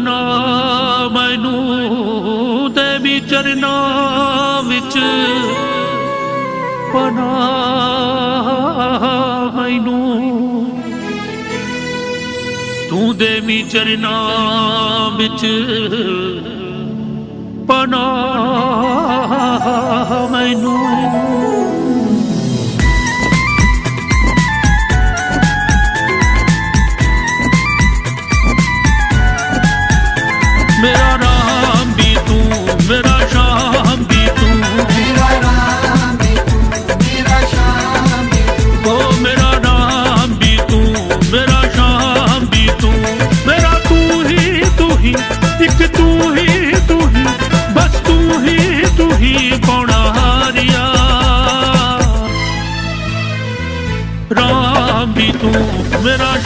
ਨਾ ਮੈਨੂੰ ਤੇ ਵਿਚਰਨਾ ਵਿੱਚ ਪਨਾ ਤੂੰ ਦੇ ਵਿਚਰਨਾ ਵਿੱਚ ਪਨਾ ਹੀ ਇੱਕ ਤੂੰ ਹੀ ਤੂੰ ਹੀ ਬਸ ਤੂੰ ਹੀ ਤੂੰ ਹੀ ਪਾਉਣਾ ਹਾਰੀਆ। ਰਾਮ ਵੀ ਤੂੰ ਮੇਰਾ